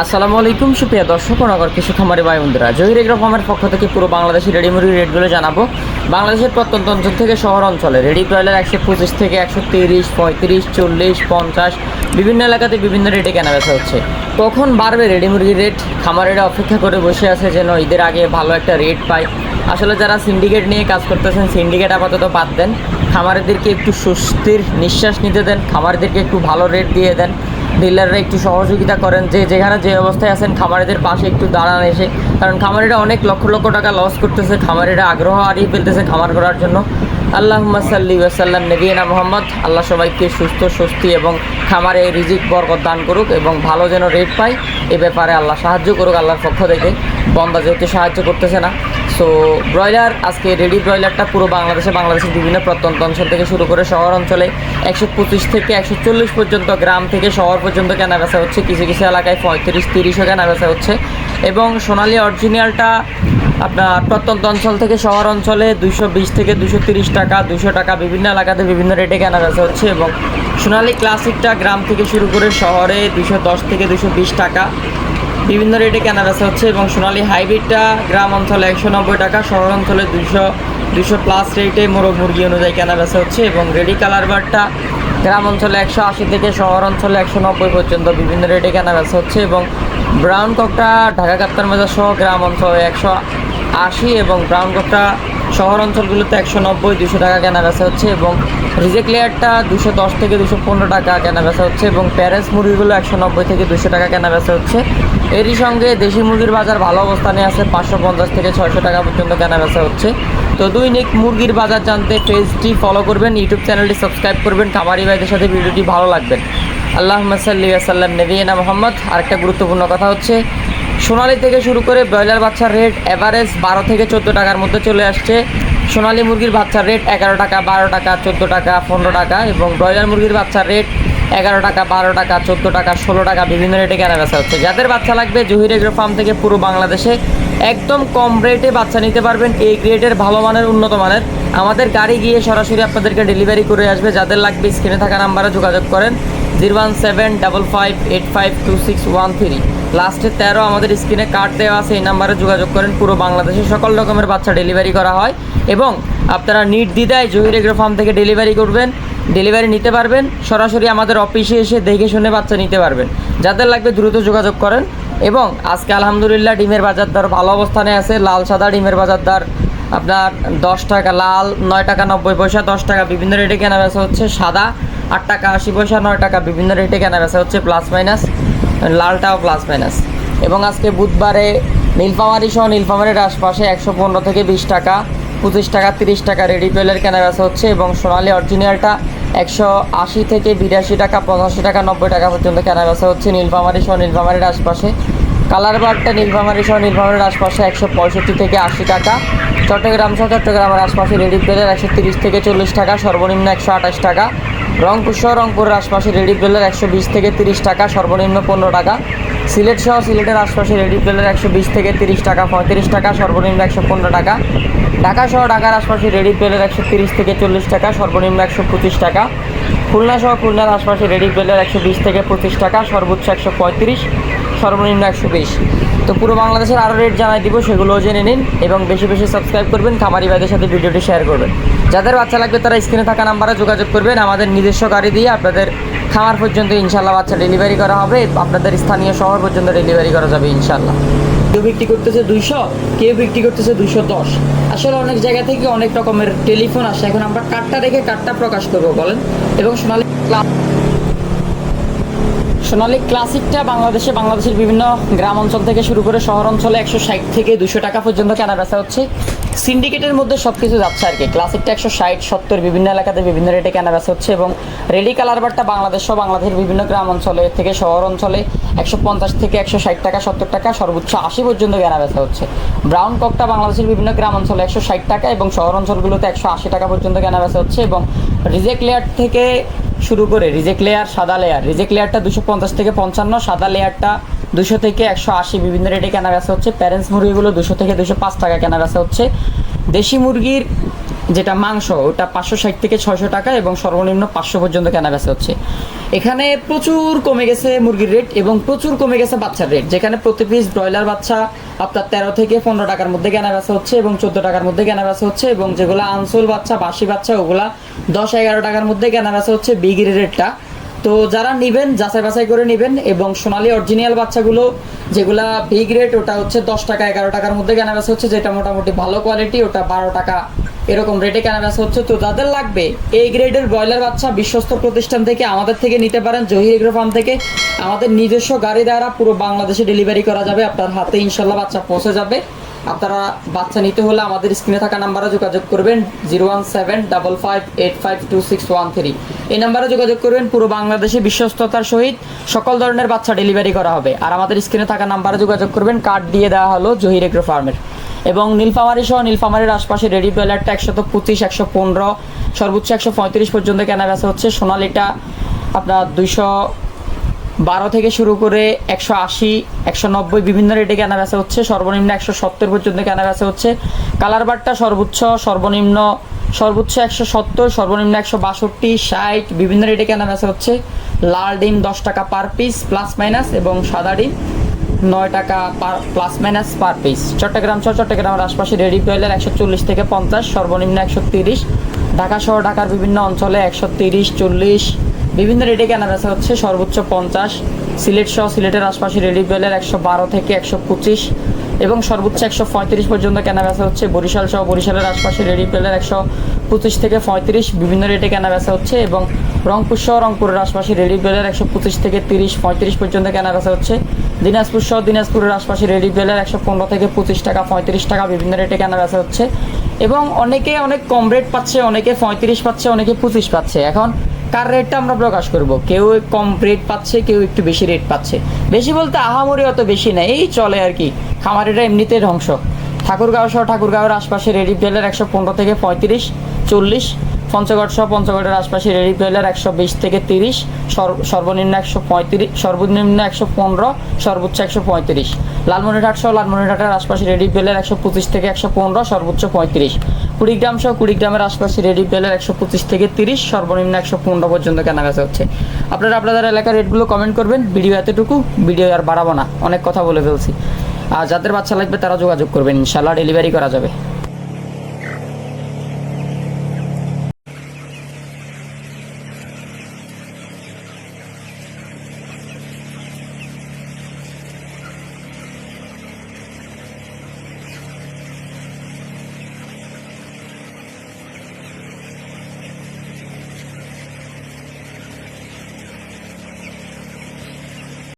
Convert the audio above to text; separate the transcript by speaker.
Speaker 1: আসসালামু আলাইকুম, সুপ্রিয়া দর্শক নগর কৃষি খামারি ভাই বন্ধুরা। জহির এগ্রো ফার্মের পক্ষ থেকে পুরো বাংলাদেশের রেডি মুরগির রেটগুলো জানাব। বাংলাদেশের প্রত্যন্ত অঞ্চল থেকে শহর অঞ্চলে রেডি ব্রয়লার একশো পঁচিশ থেকে একশো তিরিশ, পঁয়ত্রিশ, চল্লিশ, পঞ্চাশ, বিভিন্ন এলাকাতে বিভিন্ন রেটে কেনা বেচা হচ্ছে। কখন বাড়বে রেডি মুরগির রেট? খামারেরা অপেক্ষা করে বসে আছে যেন ঈদের আগে ভালো একটা রেট পায়। আসলে যারা সিন্ডিকেট নিয়ে কাজ করতেছেন, সিন্ডিকেট আপাতত বাদ দেন। খামারিদেরকে একটু স্বস্তির নিঃশ্বাস নিতে দেন, খামারিদেরকে একটু ভালো রেট দিয়ে দেন। ডিলাররা একটু সহযোগিতা করেন যে যেখানে যে অবস্থায় আছেন, খামারিদের পাশে একটু দাঁড়ান এসে। কারণ খামারিরা অনেক লক্ষ লক্ষ টাকা লস করতেছে, খামারিরা আগ্রহ হারিয়ে ফেলতেছে খামার করার জন্য। আল্লাহ সাল্লি ওয়াসাল্লাম নবীনা মোহাম্মদ, আল্লাহ সবাইকে সুস্থ, স্বস্তি এবং খামারে রিজিক, বরকত দান করুক এবং ভালো যেন রেট পায়। এ ব্যাপারে আল্লাহ সাহায্য করুক, আল্লাহর পক্ষ থেকে। বন্দা যেহেতু সাহায্য করতেছে না সো ব্রয়লার আজকে রেডি ব্রয়লারটা পুরো বাংলাদেশে, বাংলাদেশের বিভিন্ন প্রত্যন্ত অঞ্চল থেকে শুরু করে শহর অঞ্চলে একশো পঁচিশ থেকে একশো চল্লিশ পর্যন্ত গ্রাম থেকে শহর পর্যন্ত কেনা বেচা হচ্ছে। কিছু কিছু এলাকায় পঁয়ত্রিশ, তিরিশও কেনা বেচা হচ্ছে। এবং সোনালি অরিজিনালটা আপনার প্রত্যন্ত অঞ্চল থেকে শহর অঞ্চলে দুশো বিশ থেকে দুশো তিরিশ টাকা দুশো টাকা বিভিন্ন এলাকাতে বিভিন্ন রেটে কেনা বেচা হচ্ছে। এবং সোনালি ক্লাসিকটা গ্রাম থেকে শুরু করে শহরে দুশো দশ থেকে দুশো বিশ টাকা। বিভিন্ন রেটে কেনা বেচা হচ্ছে এবং সোনালি হাইব্রিডটা গ্রাম অঞ্চলে একশো নব্বই টাকা, শহর অঞ্চলে দুশো দুশো প্লাস রেটে মোরগ মুরগি অনুযায়ী কেনা বেচা হচ্ছে এবং রেডি কালার বারটা গ্রাম অঞ্চলে একশো আশি থেকে শহর অঞ্চলে একশো নব্বই পর্যন্ত বিভিন্ন রেটে কেনা বেচা হচ্ছে এবং ব্রাউন ককটা ঢাকা কাপ্তার মাজার সহ গ্রাম অঞ্চলে একশো আশি এবং ব্রাউন ককটা শহর অঞ্চলগুলোতে একশো নব্বই, দুশো টাকা কেনা বেচা হচ্ছে এবং রিজেক লেয়ারটা দুশো দশ থেকে দুশো পনেরো টাকা কেনা বেচা হচ্ছে এবং প্যারেন্টস মুরগিগুলো একশো নব্বই থেকে দুশো টাকা কেনা বেচা হচ্ছে। এরই সঙ্গে দেশি মুরগির বাজার ভালো অবস্থানে আছে, পাঁচশো পঞ্চাশ থেকে ছয়শো টাকা পর্যন্ত কেনা বেচা হচ্ছে। তো দৈনিক মুরগির বাজার জানতে পেজটি ফলো করবেন ইউটিউব চ্যানেলটি সাবস্ক্রাইব করবেন, খামারি ভাইদের সাথে ভিডিওটি ভালো লাগবেন আল্লাহ সাল্লি আসাল্লাম নবীনা মোহাম্মদ। আরেকটা গুরুত্বপূর্ণ কথা হচ্ছে সোনালি থেকে শুরু করে ব্রয়লার বাচ্চার রেট অ্যাভারেজ বারো থেকে চোদ্দ টাকার মধ্যে চলে আসছে। সোনালি মুরগির বাচ্চার রেট এগারো টাকা, বারো টাকা, চোদ্দ টাকা, পনেরো টাকা এবং ব্রয়লার মুরগির বাচ্চার রেট এগারো টাকা, বারো টাকা, চোদ্দ টাকা, ষোলো টাকা বিভিন্ন রেটে কেনা বেচা হচ্ছে। যাদের বাচ্চা লাগবে জহির এগ্রো ফার্ম থেকে পুরো বাংলাদেশে একদম কম রেটে বাচ্চা নিতে পারবেন। এই গ্রেডের ভালো মানের, উন্নত মানের। আমাদের গাড়ি গিয়ে সরাসরি আপনাদেরকে ডেলিভারি করে আসবে। যাদের লাগবে স্ক্রিনে থাকা নাম্বারে যোগাযোগ করেন। Zero one seven double five eight five two six one three লাস্টে তেরো আমাদের স্ক্রিনে কার্ড দেওয়া আছে, এই নাম্বারে যোগাযোগ করেন। পুরো বাংলাদেশে সকল রকমের বাচ্চা ডেলিভারি করা হয়। এবং আপনারা নিট দিদায় জহির এগ্রো ফার্ম থেকে ডেলিভারি করবেন ডেলিভারি নিতে পারবেন, সরাসরি আমাদের অফিসে এসে দেখে শুনে বাচ্চা নিতে পারবেন। যাদের লাগবে দ্রুত যোগাযোগ করেন। এবং আজকে আলহামদুলিল্লাহ ডিমের বাজার দর ভালো অবস্থানে আছে, লাল, সাদা ডিমের বাজার দর আপনার দশ টাকা, লাল, নয় টাকা, নব্বই পয়সা, দশ টাকা। বিভিন্ন রেটে কেনা বেচা হচ্ছে সাদা, আট টাকা, আশি পয়সা, নয় টাকা। বিভিন্ন রেটে কেনা বেচা হচ্ছে প্লাস মাইনাস লালটাও প্লাস মাইনাস এবং আজকে বুধবারে নীলফামারি সহ নীলফামারির আশপাশে একশো পনেরো থেকে বিশ টাকা, পঁচিশ টাকা, তিরিশ টাকা রেডি পেলের কেনা বেচা হচ্ছে এবং সোনালি অরিজিনালটা একশো আশি থেকে বিরাশি টাকা, পঁচাশি টাকা, নব্বই টাকা পর্যন্ত কেনা বেচা হচ্ছে নীলফামারি সহ নীলফামারির আশপাশে। কালার বারটা নীলফামারি সহ নীলফামারির আশপাশে একশো পঁয়ষট্টি থেকে আশি টাকা, চট্টগ্রাম সহ চট্টগ্রামের আশপাশে রেডি পেলের একশো তিরিশ থেকে চল্লিশ টাকা, সর্বনিম্ন একশো আঠাশ টাকা। রংপুর সহ রংপুরের আশপাশে রেডি পেলের একশো বিশ থেকে তিরিশ টাকা, সর্বনিম্ন পনেরো টাকা। সিলেট সহ সিলেটের আশপাশে রেডি পেলের একশো বিশ থেকে তিরিশ টাকা, পঁয়ত্রিশ টাকা, সর্বনিম্ন একশো পনেরো টাকা। ঢাকা সহ ঢাকার আশপাশে রেডি পেলের একশো তিরিশ থেকে চল্লিশ টাকা, সর্বনিম্ন একশো পঁচিশ টাকা। খুলনা সহ খুলনার আশপাশে রেডি পেলের একশো বিশ থেকে পঁচিশ টাকা, সর্বোচ্চ একশো পঁয়ত্রিশ, সর্বনিম্ন একশো বিশ। তো পুরো বাংলাদেশের আরও রেট জানাই দিব, সেগুলোও জেনে নিন এবং বেশি বেশি সাবস্ক্রাইব করবেন, খামারি ভাইদের সাথে ভিডিওটি শেয়ার করবেন। যাদের বাচ্চা লাগবে তারা স্ক্রিনে থাকা নাম্বারে যোগাযোগ করবেন। আমাদের নিজস্ব গাড়ি দিয়ে আপনাদের খামার পর্যন্ত ইনশাল্লাহ বাচ্চা ডেলিভারি করা হবে। আপনাদের স্থানীয় শহর পর্যন্ত ডেলিভারি করা যাবে ইনশাল্লাহ। কেউ বিক্রি করতেছে দুইশো, কেউ বিক্রি করতেছে দুইশো দশ। আসলে অনেক জায়গা থেকে অনেক রকমের টেলিফোন আসে। এখন আমরা কার্ডটা রেখে কার্ডটা প্রকাশ করব, বলেন। এবং সোনালী সোনালী ক্লাসিকটা বাংলাদেশে, বাংলাদেশের বিভিন্ন গ্রাম অঞ্চল থেকে শুরু করে শহর অঞ্চলে একশো ষাট থেকে দুশো টাকা পর্যন্ত কেনা বেচা হচ্ছে। সিন্ডিকেটের মধ্যে সব কিছু যাচ্ছে আর কি। ক্লাসিকটা একশো ষাট, সত্তর, বিভিন্ন এলাকাতে বিভিন্ন রেটে কেনা বেচা হচ্ছে এবং রেডি কালার বারটা বাংলাদেশ সহ বাংলাদেশের বিভিন্ন গ্রাম অঞ্চলে থেকে শহর অঞ্চলে একশো পঞ্চাশ থেকে একশো ষাট টাকা, সত্তর টাকা, সর্বোচ্চ আশি পর্যন্ত কেনা বেচা হচ্ছে ব্রাউন ককটা বাংলাদেশের বিভিন্ন গ্রাম অঞ্চলে একশো ষাট টাকা এবং শহর অঞ্চলগুলোতে একশো আশি টাকা পর্যন্ত কেনা বেচা হচ্ছে এবং রিজেক্ট লেয়ার থেকে শুরু করে রিজেক্ট লেয়ার সাদা লেয়ার রিজেক্ট লেয়ারটা দুশো পঞ্চাশ থেকে পঞ্চান্ন, সাদা লেয়ারটা দুশো থেকে একশো আশি বিভিন্ন রেটে কেনা বেচা হচ্ছে। প্যারেন্টস মুরগিগুলো দুশো থেকে দুশো পাঁচ টাকা কেনা বেচা হচ্ছে। দেশি মুরগির যেটা মাংস, ওটা পাঁচশো ষাট থেকে ছয়শো টাকা এবং সর্বনিম্ন পাঁচশো পর্যন্ত কেনা বেচা হচ্ছে। এখানে প্রচুর কমে গেছে মুরগির রেট এবং প্রচুর কমে গেছে বাচ্চার রেট যেখানে প্রতি পিস ব্রয়লার বাচ্চা আপনার তেরো থেকে পনেরো টাকার মধ্যে কেনা বেচা হচ্ছে এবং চোদ্দ টাকার মধ্যে কেনা বেচা হচ্ছে এবং যেগুলো আনসোল বাচ্চা বাসি বাচ্চা, ওগুলা দশ এগারো টাকার মধ্যে কেনা বেচা হচ্ছে। বিগির রেটটা তো যারা নেবেন, যাচাই বাছাই করে নেবেন এবং সোনালি অরিজিনাল বাচ্চাগুলো, যেগুলা বিগ রেট ওটা হচ্ছে দশ টাকা, এগারো টাকার মধ্যে কেনা হচ্ছে, যেটা মোটামুটি ভালো কোয়ালিটি ওটা বারো টাকা, এরকম রেটে কেনা হচ্ছে। তো যাদের লাগবে এই গ্রেডের ব্রয়লার বাচ্চা বিশ্বস্ত প্রতিষ্ঠান থেকে আমাদের থেকে নিতে পারেন, জহির এগ্রো ফার্ম থেকে। আমাদের নিজস্ব গাড়ি দ্বারা পুরো বাংলাদেশে ডেলিভারি করা যাবে, আপনার হাতে ইনশাল্লাহ বাচ্চা পৌঁছে যাবে। আপনারা বাচ্চা নিতে হলে আমাদের স্ক্রিনে থাকা নাম্বারে যোগাযোগ করবেন zero one seven double five eight five two six one three. এই নাম্বারে যোগাযোগ করবেন, পুরো বাংলাদেশে বিশ্বস্ততার সহিত সকল ধরনের বাচ্চা ডেলিভারি করা হবে। আর আমাদের স্ক্রিনে থাকা নাম্বারে যোগাযোগ করবেন কার্ড দিয়ে দেওয়া হলো জহির এগ্রো ফার্মের। এবং নীলফামারি সহ নীলফামারির আশপাশে রেডি ব্রয়লারটা একশত পঁচিশ একশো পনেরো, সর্বোচ্চ একশো পঁয়ত্রিশ পর্যন্ত কেনা বেচা হচ্ছে। সোনালিটা আপনার দুইশো বারো থেকে শুরু করে একশো আশি, একশো নব্বই বিভিন্ন রেটে কেনা বেচা হচ্ছে। সর্বনিম্ন একশো সত্তর পর্যন্ত কেনা বেচা হচ্ছে। কালার বারটা সর্বোচ্চ, সর্বনিম্ন সর্বোচ্চ একশো সত্তর, সর্বনিম্ন একশো বাষট্টি, ষাট, বিভিন্ন রেটে কেনা বেচা হচ্ছে। লাল ডিম দশ টাকা পার পিস প্লাস মাইনাস এবং সাদা ডিম নয় টাকা per plus minus per piece Chittagong সহ চট্টগ্রামের আশপাশে রেডি ব্রয়লার একশো চল্লিশ থেকে পঞ্চাশ, সর্বনিম্ন একশো তিরিশ। ঢাকা সহ ঢাকার বিভিন্ন অঞ্চলে একশো তিরিশ, চল্লিশ বিভিন্ন রেটে কেনা বেচা হচ্ছে সর্বোচ্চ পঞ্চাশ, সিলেট সহ সিলেটের আশপাশে রেডি বেলের একশো বারো থেকে একশো পঁচিশ এবং সর্বোচ্চ একশো পঁয়ত্রিশ পর্যন্ত কেনা বেচা হচ্ছে বরিশাল সহ বরিশালের আশপাশে রেডি বেলের একশো পঁচিশ থেকে পঁয়ত্রিশ, বিভিন্ন রেটে কেনা বেচা হচ্ছে এবং রংপুর সহ রংপুরের আশপাশে রেডি বেলের একশো পঁচিশ থেকে তিরিশ, পঁয়ত্রিশ পর্যন্ত কেনা বেচা হচ্ছে। দিনাজপুর সহ দিনাজপুরের আশপাশে রেডি প্লেয়ার একশো পনেরো থেকে পঁচিশ টাকা, পঁয়ত্রিশ টাকা, বিভিন্ন রেটে কেনা বেচা হচ্ছে। এবং অনেকে অনেক কম রেট পাচ্ছে, অনেকে পঁয়ত্রিশ পাচ্ছে, অনেকে পঁচিশ পাচ্ছে। এখন কার রেটটা আমরা প্রকাশ করব। কেউ কম রেট পাচ্ছে, কেউ একটু বেশি রেট পাচ্ছে। বেশি বলতে আহামরি অত বেশি না, এই চলে আর কি। খামারেরা এমনিতে ধ্বংস। ঠাকুরগাঁও সহ ঠাকুরগাঁওয়ের আশপাশে রেডি জেলের একশো পনেরো থেকে পঁয়ত্রিশ, চল্লিশ পঞ্চগড় সহ পঞ্চগড়ের আশপাশে রেডি প্লেয়ার একশো বিশ থেকে তিরিশ সর্ব- সর্বনিম্ন একশো পঁয়ত্রিশ, সর্বনিম্ন একশো পনেরো, সর্বোচ্চ একশো পঁয়ত্রিশ। লালমনিরহাট সহ লালমনিরহাটের আশপাশে রেডি প্লেয়ার একশো পঁচিশ থেকে একশো পনেরো, সর্বোচ্চ পঁয়ত্রিশ। কুড়িগ্রাম সহ কুড়িগ্রামের আশপাশে রেডি প্লেয়ার একশো পঁচিশ থেকে তিরিশ, সর্বনিম্ন একশো পনেরো পর্যন্ত কেনা বেচা হচ্ছে। আপনারা আপনাদের এলাকার রেটগুলো কমেন্ট করবেন। ভিডিও এতটুকু, ভিডিও আর বাড়াবো না। অনেক কথা বলে ফেলছি। আর যাদের বাচ্চা লাগবে তারা যোগাযোগ করবেন। ইনশাল্লাহ ডেলিভারি করা যাবে।